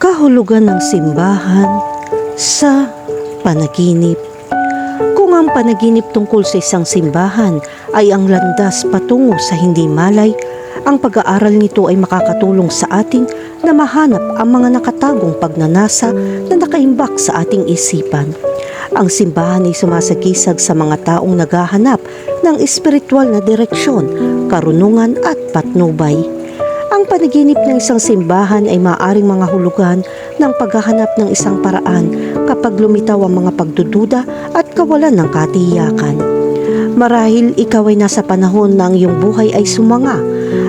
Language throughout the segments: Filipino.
kahulugan ng simbahan sa panaginip. Kung ang panaginip tungkol sa isang simbahan ay ang landas patungo sa hindi malay, ang pag-aaral nito ay makakatulong sa atin na mahanap ang mga nakatagong pagnanasa na nakaimbak sa ating isipan. Ang simbahan ay sumasagisag sa mga taong naghahanap ng espiritual na direksyon, karunungan at patnubay. Ang panaginip ng isang simbahan ay maaring mga hulugan ng paghahanap ng isang paraan kapag lumitaw ang mga pagdududa at kawalan ng katiyakan. Marahil ikaw ay nasa panahon na ang iyong buhay ay sumanga.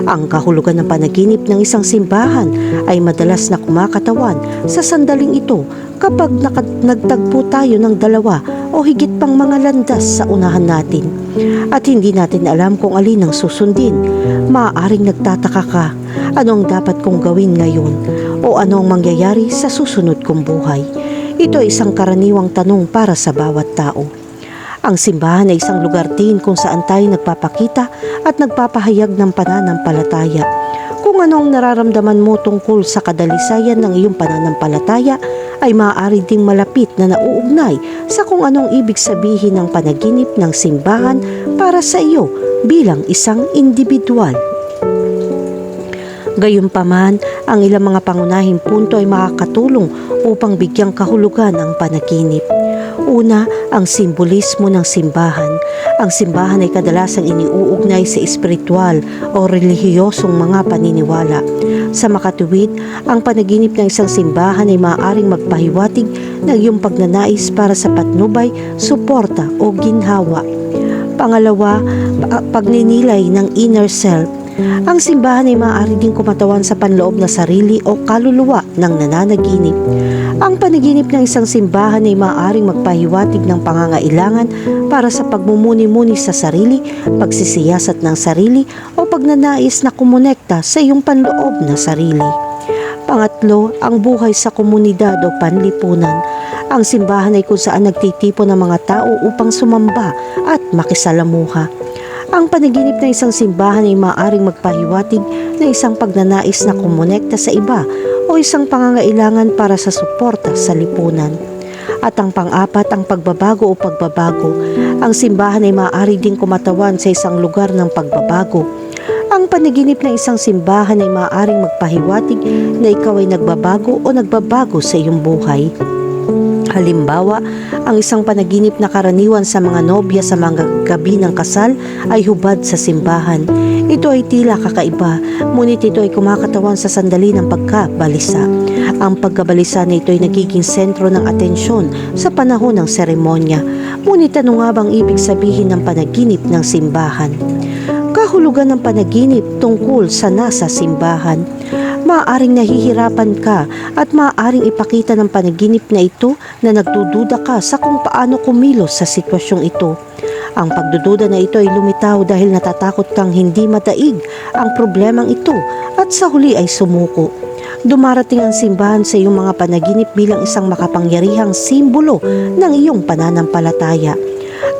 Ang kahulugan ng panaginip ng isang simbahan ay madalas na kumakatawan sa sandaling ito kapag nagtagpo tayo ng dalawa o higit pang mga landas sa unahan natin. At hindi natin alam kung alin ang susundin. Maaaring nagtataka ka, anong dapat kong gawin ngayon o ano ang mangyayari sa susunod kong buhay. Ito ay isang karaniwang tanong para sa bawat tao. Ang simbahan ay isang lugar din kung saan tayo nagpapakita at nagpapahayag ng pananampalataya. Kung ano ang nararamdaman mo tungkol sa kadalisayan ng iyong pananampalataya, ay maaari ding malapit na nauugnay sa kung anong ibig sabihin ng panaginip ng simbahan para sa iyo bilang isang individual. Gayunpaman, ang ilang mga pangunahing punto ay makakatulong upang bigyang kahulugan ang panaginip. Una, ang simbolismo ng simbahan. Ang simbahan ay kadalasang iniuugnay sa espiritual o relihiyosong mga paniniwala. Sa makatuwid, ang panaginip ng isang simbahan ay maaaring magpahiwatig ng iyong pagnanais para sa patnubay, suporta o ginhawa. Pangalawa, pa- pagninilay ng inner self. Ang simbahan ay maaari ding kumatawan sa panloob na sarili o kaluluwa ng nananaginip. Ang panaginip ng isang simbahan ay maaaring magpahiwatig ng pangangailangan para sa pagmumuni-muni sa sarili, pagsisiyasat ng sarili o pagnanais na kumonekta sa iyong panloob na sarili. Pangatlo, ang buhay sa komunidad o panlipunan. Ang simbahan ay kung saan nagtitipon ng mga tao upang sumamba at makisalamuha. Ang panaginip ng isang simbahan ay maaaring magpahiwatig ng isang pagnanais na kumonekta sa iba o isang pangangailangan para sa suporta sa lipunan. At ang pang-apat, ang pagbabago o pagbabago. Ang simbahan ay maaari ding kumatawan sa isang lugar ng pagbabago. Ang panaginip ng isang simbahan ay maaaring magpahiwatig na ikaw ay nagbabago o nagbabago sa iyong buhay. Halimbawa, ang isang panaginip na karaniwan sa mga nobya sa mga gabi ng kasal ay hubad sa simbahan. Ito ay tila kakaiba, ngunit ito ay kumakatawan sa sandali ng pagkabalisa. Ang pagkabalisa na ito ay nagiging sentro ng atensyon sa panahon ng seremonya. Ngunit ano nga bang ibig sabihin ng panaginip ng simbahan? Kahulugan ng panaginip tungkol sa nasa simbahan maaaring nahihirapan ka at maaaring ipakita ng panaginip na ito na nagdududa ka sa kung paano kumilos sa sitwasyong ito. Ang pagdududa na ito ay lumitaw dahil natatakot kang hindi madaig ang problemang ito at sa huli ay sumuko. Dumarating ang simbahan sa iyong mga panaginip bilang isang makapangyarihang simbolo ng iyong pananampalataya.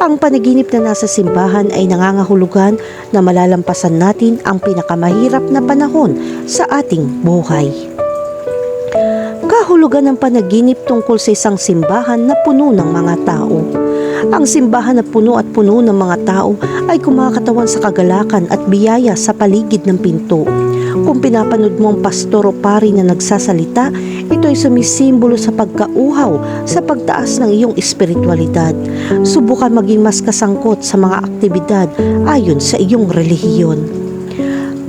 Ang panaginip na nasa simbahan ay nangangahulugan na malalampasan natin ang pinakamahirap na panahon sa ating buhay. Kahulugan ng panaginip tungkol sa isang simbahan na puno ng mga tao. Ang simbahan na puno at puno ng mga tao ay kumakatawan sa kagalakan at biyaya sa paligid ng pinto. Kung pinapanood mo ang pastor o pari na nagsasalita, ito ay sumisimbolo sa pagkauhaw sa pagtaas ng iyong espiritualidad. Subukan maging mas kasangkot sa mga aktibidad ayon sa iyong relihiyon.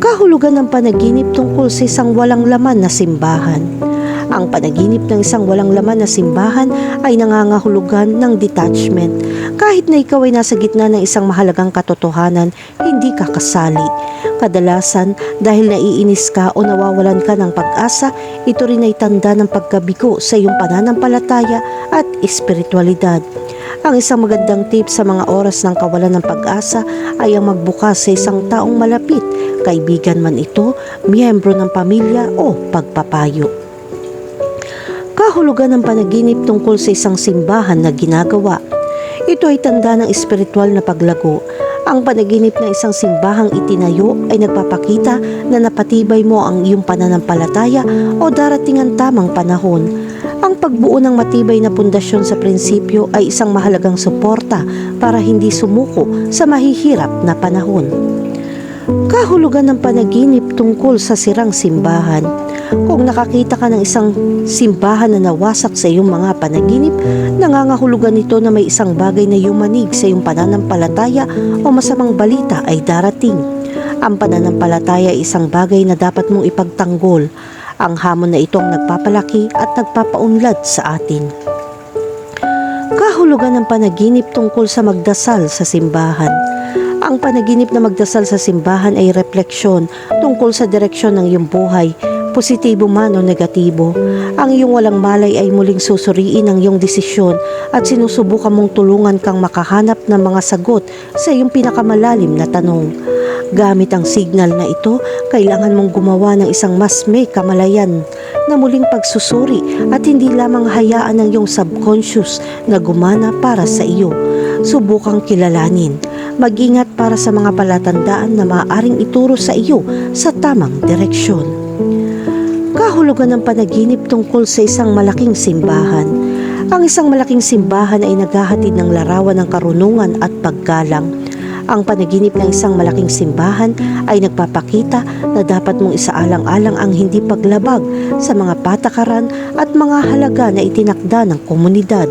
Kahulugan ng panaginip tungkol sa isang walang laman na simbahan. Ang panaginip ng isang walang laman na simbahan ay nangangahulugan ng detachment. Kahit na ikaw ay nasa gitna ng isang mahalagang katotohanan, hindi ka kasali. Kadalasan, dahil naiinis ka o nawawalan ka ng pag-asa, ito rin ay tanda ng pagkabigo sa iyong pananampalataya at espiritualidad. Ang isang magandang tip sa mga oras ng kawalan ng pag-asa ay ang magbukas sa isang taong malapit, kaibigan man ito, miyembro ng pamilya o pagpapayo. Kahulugan ng panaginip tungkol sa isang simbahan na ginagawa. Ito ay tanda ng espiritual na paglago. Ang panaginip ng isang simbahang itinayo ay nagpapakita na napatibay mo ang iyong pananampalataya o darating ang tamang panahon. Ang pagbuo ng matibay na pundasyon sa prinsipyo ay isang mahalagang suporta para hindi sumuko sa mahihirap na panahon. Kahulugan ng panaginip tungkol sa sirang simbahan. Kung nakakita ka ng isang simbahan na nawasak sa iyong mga panaginip, nangangahulugan ito na may isang bagay na yumanig sa iyong pananampalataya o masamang balita ay darating. Ang pananampalataya ay isang bagay na dapat mong ipagtanggol. Ang hamon na itong nagpapalaki at nagpapaunlad sa atin. Kahulugan ng panaginip tungkol sa magdasal sa simbahan. Ang panaginip na magdasal sa simbahan ay refleksyon tungkol sa direksyon ng iyong buhay, positibo man o negatibo. Ang iyong walang malay ay muling susuriin ang iyong desisyon at sinusubukan mong tulungan kang makahanap ng mga sagot sa iyong pinakamalalim na tanong. Gamit ang signal na ito, kailangan mong gumawa ng isang mas may kamalayan na muling pagsusuri at hindi lamang hayaan ng iyong subconscious na gumana para sa iyo. Subukang kilalanin. Mag-ingat para sa mga palatandaan na maaaring ituro sa iyo sa tamang direksyon. Kahulugan ng panaginip tungkol sa isang malaking simbahan. Ang isang malaking simbahan ay naghahatid ng larawan ng karunungan at paggalang. Ang panaginip ng isang malaking simbahan ay nagpapakita na dapat mong isaalang-alang ang hindi paglabag sa mga patakaran at mga halaga na itinakda ng komunidad.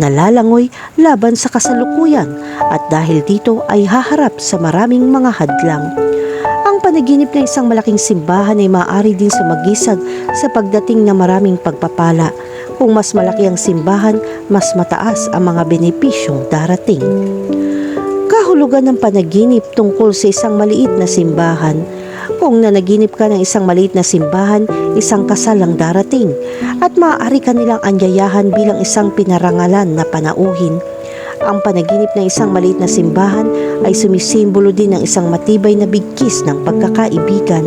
Nalalangoy laban sa kasalukuyan at dahil dito ay haharap sa maraming mga hadlang. Ang panaginip ng isang malaking simbahan ay maaari din sumagisag sa pagdating ng maraming pagpapala. Kung mas malaki ang simbahan, mas mataas ang mga benepisyong darating kahulugan ng panaginip tungkol sa isang maliit na simbahan. Kung nanaginip ka ng isang maliit na simbahan, isang kasal ang darating at maaari ka nilang anyayahan bilang isang pinarangalan na panauhin. Ang panaginip ng isang maliit na simbahan ay sumisimbolo din ng isang matibay na bigkis ng pagkakaibigan.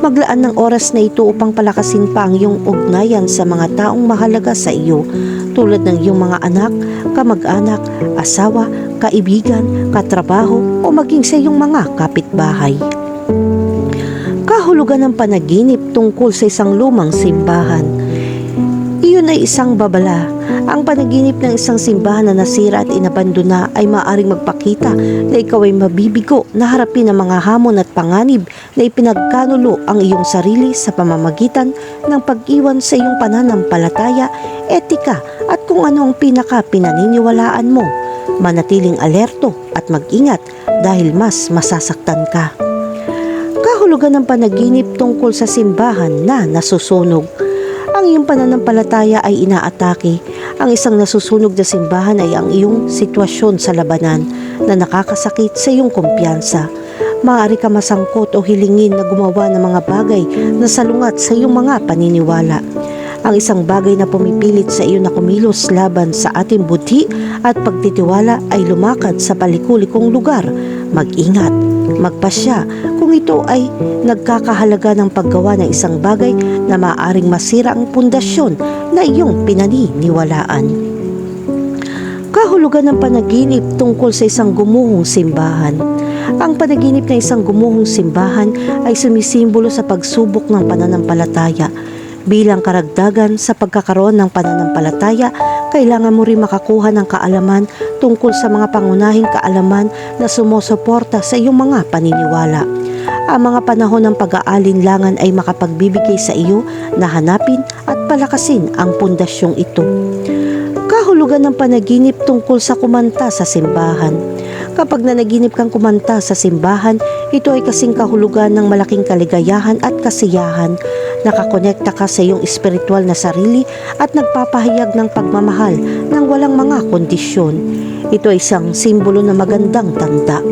Maglaan ng oras na ito upang palakasin pa ang iyong ugnayan sa mga taong mahalaga sa iyo tulad ng iyong mga anak, kamag-anak, asawa, kaibigan, katrabaho o maging sa iyong mga kapitbahay. Kahulugan ng panaginip tungkol sa isang lumang simbahan. Iyon ay isang babala. Ang panaginip ng isang simbahan na nasira at inabandona ay maaaring magpakita na ikaw ay mabibigo na harapin ang mga hamon at panganib na ipinagkanulo ang iyong sarili sa pamamagitan ng pag-iwan sa iyong pananampalataya, etika at kung ano ang pinaka pinaniniwalaan mo. Manatiling alerto at mag-ingat dahil mas masasaktan ka. Kahulugan ng panaginip tungkol sa simbahan na nasusunog. Ang iyong pananampalataya ay inaatake. Ang isang nasusunog na simbahan ay ang iyong sitwasyon sa labanan na nakakasakit sa iyong kumpiyansa. Maaari ka masangkot o hilingin na gumawa ng mga bagay na salungat sa iyong mga paniniwala. Ang isang bagay na pumipilit sa iyo na kumilos laban sa ating buti at pagtitiwala ay lumakad sa palikulikong lugar. Mag-ingat, magpasya kung ito ay nagkakahalaga ng paggawa ng isang bagay na maaaring masira ang pundasyon na iyong pinaniniwalaan. Kahulugan ng panaginip tungkol sa isang gumuhong simbahan. Ang panaginip ng isang gumuhong simbahan ay sumisimbolo sa pagsubok ng pananampalataya. Bilang karagdagan sa pagkakaroon ng pananampalataya, kailangan mo rin makakuha ng kaalaman tungkol sa mga pangunahing kaalaman na sumusuporta sa iyong mga paniniwala. Ang mga panahon ng pag-aalinlangan ay makapagbibigay sa iyo na hanapin at palakasin ang pundasyong ito. Kahulugan ng panaginip tungkol sa kumanta sa simbahan. Kapag nanaginip kang kumanta sa simbahan, ito ay kasing kahulugan ng malaking kaligayahan at kasiyahan. Nakakonekta ka sa iyong espiritual na sarili at nagpapahayag ng pagmamahal ng walang mga kondisyon. Ito ay isang simbolo na magandang tanda.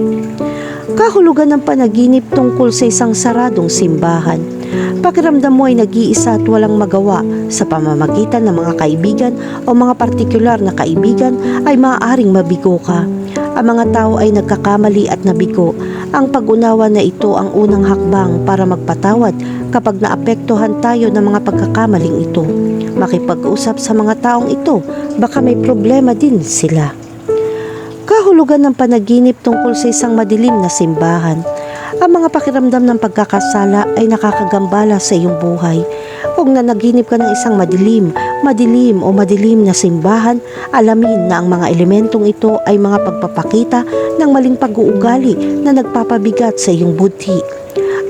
Kahulugan ng panaginip tungkol sa isang saradong simbahan. Pakiramdam mo ay nag-iisa at walang magawa sa pamamagitan ng mga kaibigan o mga partikular na kaibigan ay maaaring mabigo ka. Ang mga tao ay nagkakamali at nabigo. Ang pag-unawa na ito ang unang hakbang para magpatawad kapag naapektuhan tayo ng mga pagkakamaling ito. Makipag-usap sa mga taong ito, baka may problema din sila. Kahulugan ng panaginip tungkol sa isang madilim na simbahan. Ang mga pakiramdam ng pagkakasala ay nakakagambala sa iyong buhay. Kung nanaginip ka ng isang madilim, madilim o madilim na simbahan, alamin na ang mga elementong ito ay mga pagpapakita ng maling pag-uugali na nagpapabigat sa iyong buddhi.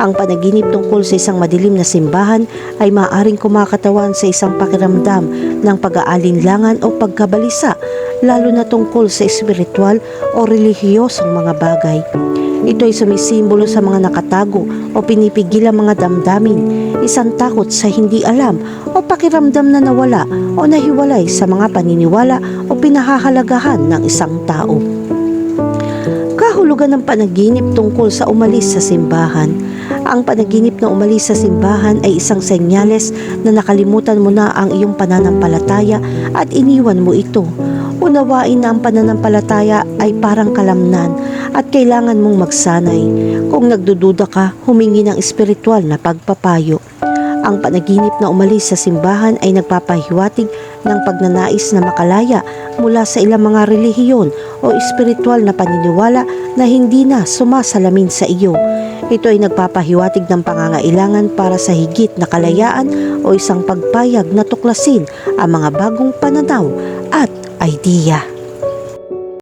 Ang panaginip tungkol sa isang madilim na simbahan ay maaaring kumakatawan sa isang pakiramdam ng pag-aalinlangan o pagkabalisa, lalo na tungkol sa espiritual o relihiyosong mga bagay. Ito ay sumisimbolo sa mga nakatago o pinipigil ang mga damdamin, isang takot sa hindi alam o pakiramdam na nawala o nahiwalay sa mga paniniwala o pinahahalagahan ng isang tao. Kahulugan ng panaginip tungkol sa umalis sa simbahan. Ang panaginip na umalis sa simbahan ay isang senyales na nakalimutan mo na ang iyong pananampalataya at iniwan mo ito. Unawain na ang pananampalataya ay parang kalamnan at kailangan mong magsanay. Kung nagdududa ka, humingi ng espiritual na pagpapayo. Ang panaginip na umalis sa simbahan ay nagpapahiwatig ng pagnanais na makalaya mula sa ilang mga relihiyon o espiritual na paniniwala na hindi na sumasalamin sa iyo. Ito ay nagpapahiwatig ng pangangailangan para sa higit na kalayaan o isang pagpayag na tuklasin ang mga bagong pananaw at idea.